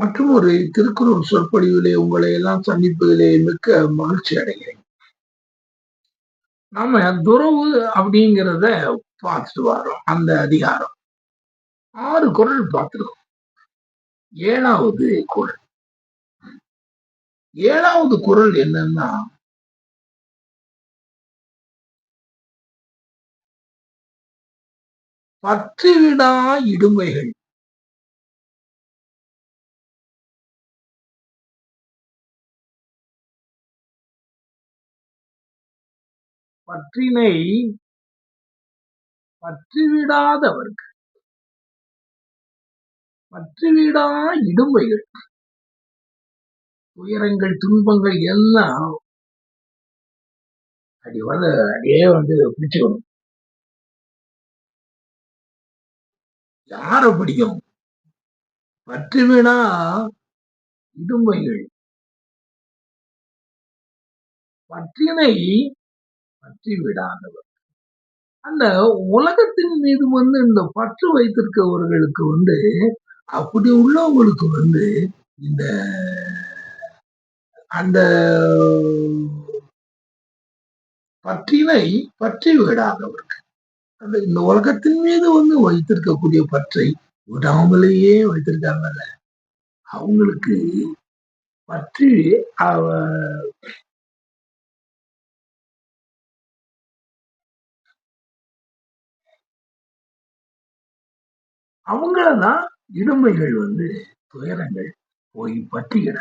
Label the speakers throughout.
Speaker 1: மற்றும் ஒரு திருக்குறள் சொற்பொழிவிலே உங்களை எல்லாம் சந்திப்பதிலே மிக்க மகிழ்ச்சி அடைகிறேன். நாம துறவு அப்படிங்கிறத பார்த்துட்டு வரோம் அந்த அதிகாரம். ஆறு குரல் பார்த்துருக்கோம். ஏழாவது குரல் ஏழாவது குரல் என்னன்னா பத்து விடா இடுமைகள் பற்றினை பற்றிவிடாதவர்கள். பற்றிவிடா இடும்பைகள். துயரங்கள் துன்பங்கள் எல்லாம் அடி வந்து அடியே வந்து பிடிச்சுக்கணும் யார பிடிக்கும்? பற்றுவிடா இடும்பைகள். பற்றினை பற்றி விடாதவர். அந்த உலகத்தின் மீது வந்து இந்த பற்று வைத்திருக்கவர்களுக்கு வந்து அப்படி உள்ளவங்களுக்கு வந்து இந்த அந்த பற்றினை பற்றி விடாதவர்கள். அந்த இந்த உலகத்தின் மீது வந்து வைத்திருக்கக்கூடிய பற்றை விடாமலேயே வைத்திருக்காங்கல்ல. அவங்களுக்கு பற்றி அவங்களதான் இடுமைகள் வந்து துயரங்கள் போய் பற்றிக்கிற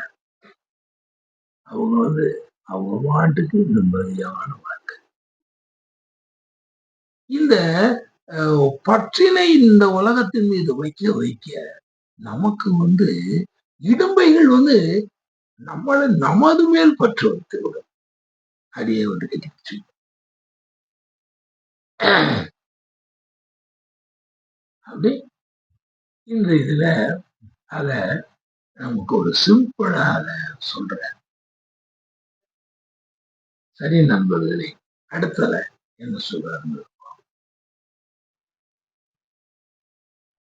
Speaker 1: அவங்க வந்து அவங்க மாட்டுக்கு நிம்மதியான வாழ்க்கை. இந்த பற்றினை இந்த உலகத்தின் மீது வைக்க வைக்க நமக்கு வந்து இடும்பைகள் வந்து நம்மளை நமது மேல் பற்று வைத்து விடும். அடியே வந்து கட்டிச்சு அப்படி இந்த இதுல அத நமக்கு ஒரு சிம்பிளா அத சொல்றேன். சரி நண்பர்களே அடுத்தல என்ன சொல்றாரு